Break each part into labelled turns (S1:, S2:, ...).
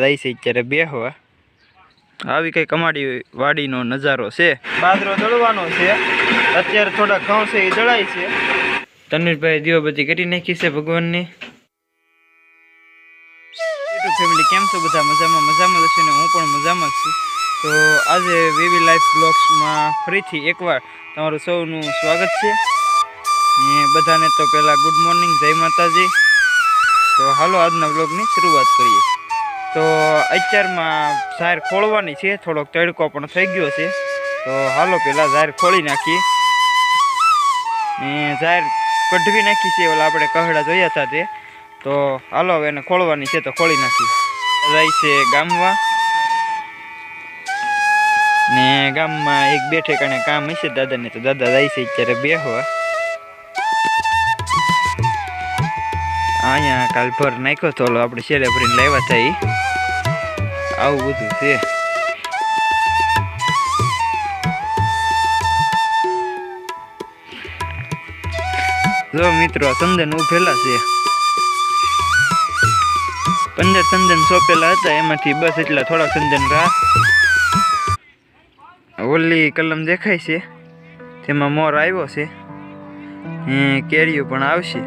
S1: જાય છે અત્યારે બેહવા આવી કઈ કમાડી વાડીનો નજારો છે. બાદરો દળવાનો છે. અત્યારે થોડા ઘઉં છે એ દળાય છે. તનુષભાઈ દીવાબત્તી કરી નાખી છે ભગવાનની. યુટ્યુબ ફેમિલી કેમ છો બધા? મજામાં મજામાં હશે ને? હું પણ મજામાં છું. તો આજે વીવી લાઈફ બ્લોગ્સમાં ફરીથી એકવાર તમારું સૌનું સ્વાગત છે. ને બધાને તો પહેલાં ગુડ મોર્નિંગ જય માતાજી. તો હાલો આજના બ્લોગની શરૂઆત કરીએ. તો અત્યારમાં ઝાર ખોળવાની છે, થોડોક તડકો પણ થઈ ગયો છે. તો હાલો પહેલાં ઝાર ખોળી નાખીએ. ને ઝાર કઢવી નાખી છે, ઓલા આપણે કહડા જોયા હતા તે. તો હાલો હવે એને ખોળવાની છે, તો ખોળી નાખી જાય છે ગામમાં. ને ગામમાં એક બેઠે ઠેકાણે કામ હશે દાદાને, તો દાદા જાય છે અત્યારે બેહવા. અહીંયા કાલ ભર નાખ્યો તો આપણે શેરે ભરીને લાવ્યા હતા આવું બધું છે. જો મિત્રો ચંદન ઉભેલા છે. પંદર ચંદન સોંપેલા હતા, એમાંથી બસ એટલા થોડા ચંદન રાહ. ઓલી કલમ દેખાય છે તેમાં મોર આવ્યો છે. કેરીઓ પણ આવશે.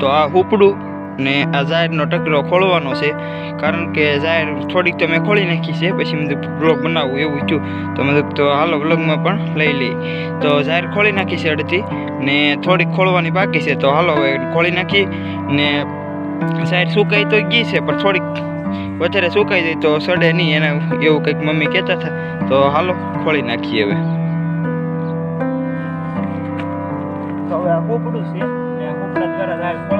S1: તો આ હુપડું ને આ ઝાડનો ટકરો ખોલવાનો છે. કારણ કે ઝાડ થોડીક તો મેં ખોલી નાખી છે, પછી મેં બ્લોગ બનાવવું એવું છું તો મેં તો હાલો બ્લોગમાં પણ લઈ લઈ તો જાહેર ખોલી નાખી છે અડધી ને થોડીક ખોલવાની બાકી છે. તો હાલો ખોલી નાખી ને જાહેર સુકાઈ તો ગઈ છે, પણ થોડીક વધારે સુકાઈ જાય તો સડે નહીં. એના એવું કંઈક મમ્મી કહેતા હતા. તો હાલો ખોલી નાખીએ હવે. હવે આ પોપડું છે. ને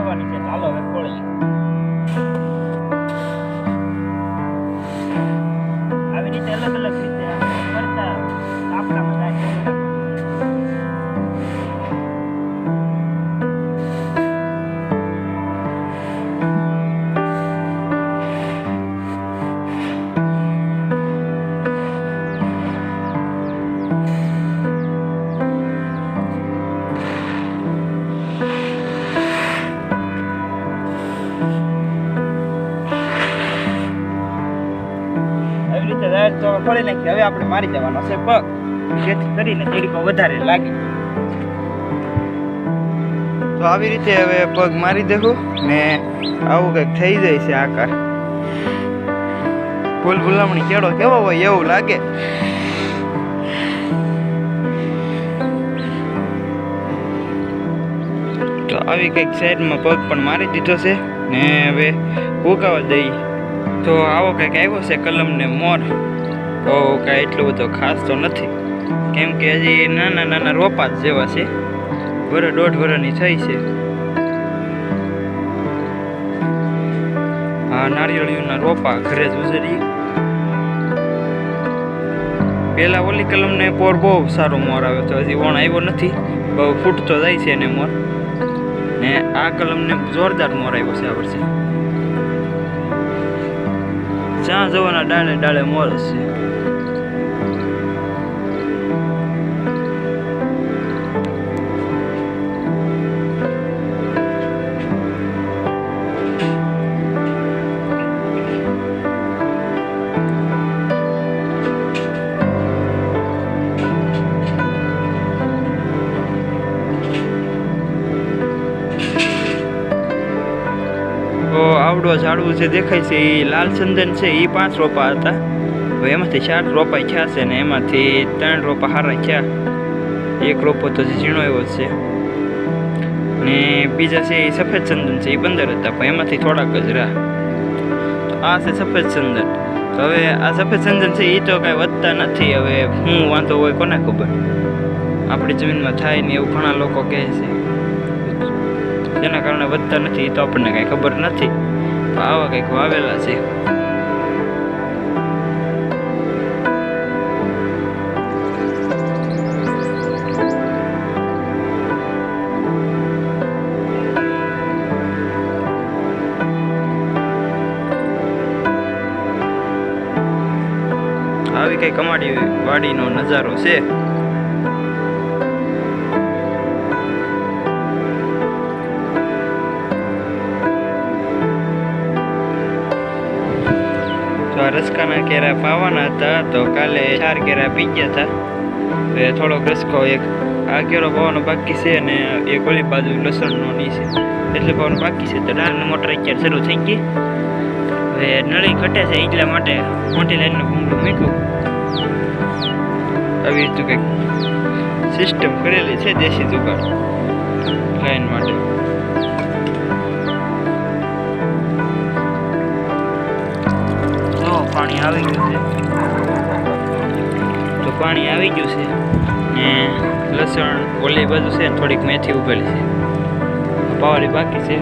S1: ઝાડ નાખી હવે આપણે મારી દેવાનો છે, પગ. જેથી કરીને તેડીકો વધારે લાગે. તો આવી રીતે હવે પગ મારી દેખું ને આવું કંઈક થઈ જાય છે આકાર. ભૂલ ભૂલામણી કેળો કેવો હોય એવું લાગે. તો આવી કંઈક સાઈડમાં પગ પણ મારી દીધો છે ને હવે ઉગાવા દઈ તો આવો કંઈક આવ્યો છે કલમ ને મોર. તો કાંઈ એટલો બધો ખાસ તો નથી. કેમ કે હજી નાના નાના રોપા જ જેવા છે. વર દોઢ વરની થઈ છે. આ નારિયેળીઓના રોપા ઘરે જ ઉજરી પેલા ઓલી કલમને પોર બહુ સારો મોર આવ્યો હતો હજી વણ આવ્યો નથી. બહુ ફૂટતો જાય છે એને મોર. ને આ કલમને જોરદાર મોર આવ્યો છે આ વર્ષે. જ્યાં જવાના ડાળે ડાળે મોર છે આવડો ઝાડવું જે દેખાય છે એ લાલ ચંદન છે, એ પાંચ રોપા હતા. હવે એમાંથી ચાર રોપા થયા છે ને એમાંથી ત્રણ રોપા હારા થયા. એક રોપો તો ઝીણો એવો છે. ને બીજા છે એ સફેદ ચંદન છે, એ પંદર હતા, પણ એમાંથી થોડાક જ રહ્યા. તો આ છે સફેદ ચંદન. તો હવે આ સફેદ ચંદન છે એ તો કાંઈ વધતા નથી, હવે શું વાંધો હોય કોને ખબર? આપણી જમીનમાં થાય ને એવું ઘણા લોકો કહે છે. જેના કારણે વધતા નથી એ તો આપણને કાંઈ ખબર નથી. આવા કંઈક વાવેલા છે. આવી કઈ કમાડી વાડીનો નજારો છે. રસકાના કેરા પાવાના હતા, તો કાલે ચાર કેરા પી ગયા હતા. એ થોડોક રસકો એક આ કેરો પાવાનો બાકી છે અને એક ઓલી બાજુ લસણનો ની છે. એટલે પાવાનો બાકી છે, તો દાળની મોટર અત્યારે શરૂ થઈ ગઈ. હવે નળી ઘટે છે એટલા માટે. મોટી લાઈનનું ભૂંગળું મૂક્યું. આવી રીતનું કંઈક સિસ્ટમ કરેલી છે દેશી દુકાન. લાઈન માટે. પાણી આવી ગયું છે. તો પાણી આવી ગયું છે ને લસણ ઓલી બાજુ છે થોડીક મેથી ઉભેલી છે. પાવારી બાકી છે.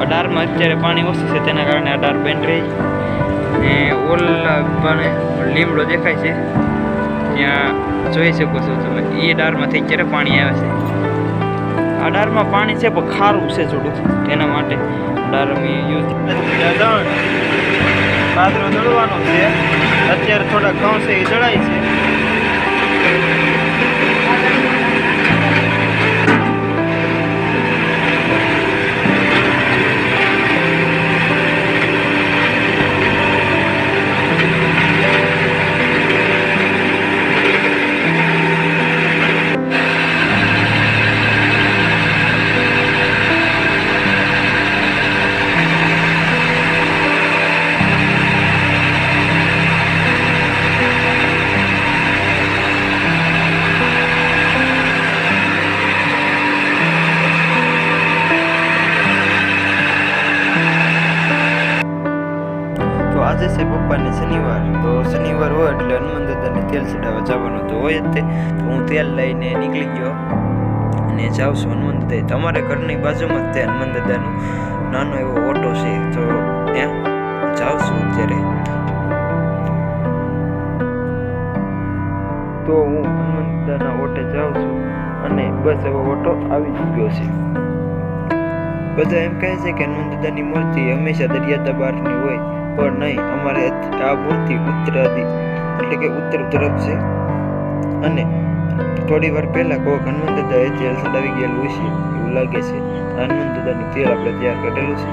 S1: અઢારમાં અત્યારે પાણી ઓછું છે, તેના કારણે અઢાર બેન રહી. ને ઓલા પણ લીમડો દેખાય છે. ત્યાં જોઈ શકો છો તમે, એ ડારમાંથી અત્યારે પાણી આવે છે. આ ડારમાં પાણી છે, પણ ખારું છે થોડુંક, તેના માટે. અમે યુઝ પાત્રો દળવાનો છે. અત્યારે થોડા ઘઉં છે એ દળાય છે. પપ્પાને શનિવાર. તો શનિવાર હોય એટલે હનુમાન દાદાને તેલ ચડાવવા જવાનું તો હોય જ તે. તો હું તેલ લઈને નીકળી ગયો અને જાઉં છું હનુમાન દાદા તમારા ઘરની બાજુમાં જ તે હનુમાન દાદાનું નાનો એવો ઓટો છે. તો ત્યાં જાઉં છું અત્યારે. તો હું હનુમાન દાદાના ઓટે જાઉં છું અને બસ એવો ઓટો આવી ચૂક્યો છે. બધા એમ કહે છે કે હનુમાન દાદાની મૂર્તિ હંમેશા દરિયા બહારની હોય. પણ નહીં, અમારે આ મૂર્તિ ઉત્તરાદી એટલે કે ઉત્તર તરફ છે. અને થોડી વાર પહેલાં કોઈ હનુમાન દાદાએ તેલ ચડાવી ગયેલું છે એવું લાગે છે. હનુમાન દાદાનું તેલ આપણે તૈયાર કરેલું છે.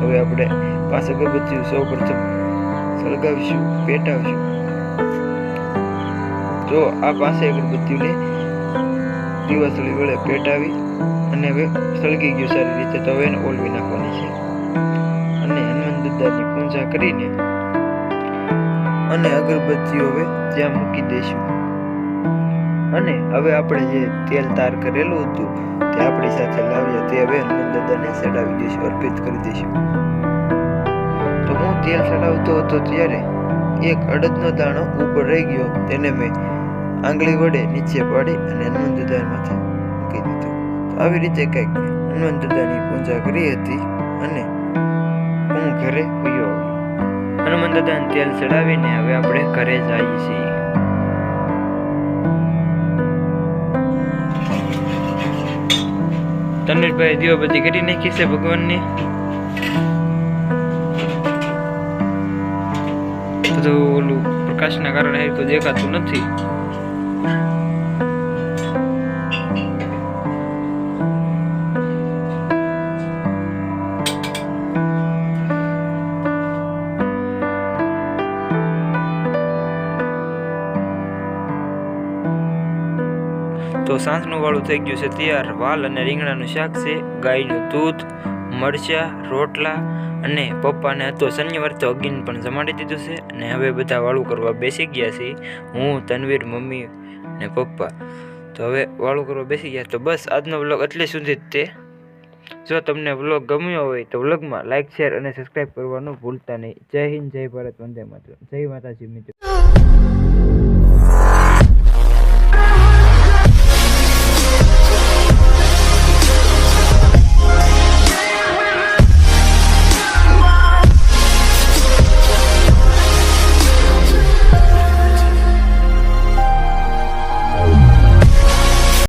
S1: હવે આપણે પાસે અગરબત્તી સૌ પ્રથમ સળગાવીશું, પેટાવીશું. જો આ પાસે અગરબત્તીને દિવસળી વડે પેટાવી અને હવે સળગી ગયું સારી રીતે, તો હવે એને ઓલવી નાખવાની છે. અને હનુમાન દાદાની પૂજા કરીને અને અગરબત્તીઓ હવે ત્યાં મૂકી દઈશું. અને હવે આપણે જે તેલ તાર કરેલું હતું, તે આપણી સાથે લાવ્યા. તે હવે હનુમાન ચડાવી દઈશું, અર્પિત કરી દઈશું. તો હું તેલ ચડાવતો હતો ત્યારે એક અડદનો દાણો ઉપર રહી ગયો. તેને મેં આંગળી વડે નીચે પાડી અને હનુમાન દાદા માથે મૂકી દીધો. આવી રીતે કંઈક હનુમાન દાદાની પૂજા કરી હતી અને હું ઘરે ગયો. હનુમાન દાદાને તેલ ચડાવીને હવે આપણે ઘરે જઈએ છીએ. તનુજભાઈ દીવો બધી કરી નાખી છે ભગવાનની. બધું ઓલું પ્રકાશના કારણે તો દેખાતું નથી. સાંજનું વાળું થઈ ગયું છે તૈયાર. વાલ અને રીંગણાનું શાક છે, ગાયનું દૂધ, મરચા, રોટલા અને પપ્પાને હતો શનિવાર તો અગીન પણ જમાડી દીધું છે અને હવે બધા વાળું કરવા બેસી ગયા છે. હું, તનવીર, મમ્મી ને પપ્પા. તો હવે વાળું કરવા બેસી ગયા. તો બસ આજનો વ્લોગ એટલે સુધી જ તે. જો તમને વ્લોગ ગમ્યો હોય તો વ્લોગમાં લાઇક શેર અને સબસ્ક્રાઈબ કરવાનું ભૂલતા નહીં. જય હિન્દ, જય ભારત, વંદે માતરમ. જય માતાજી, મિત્રો.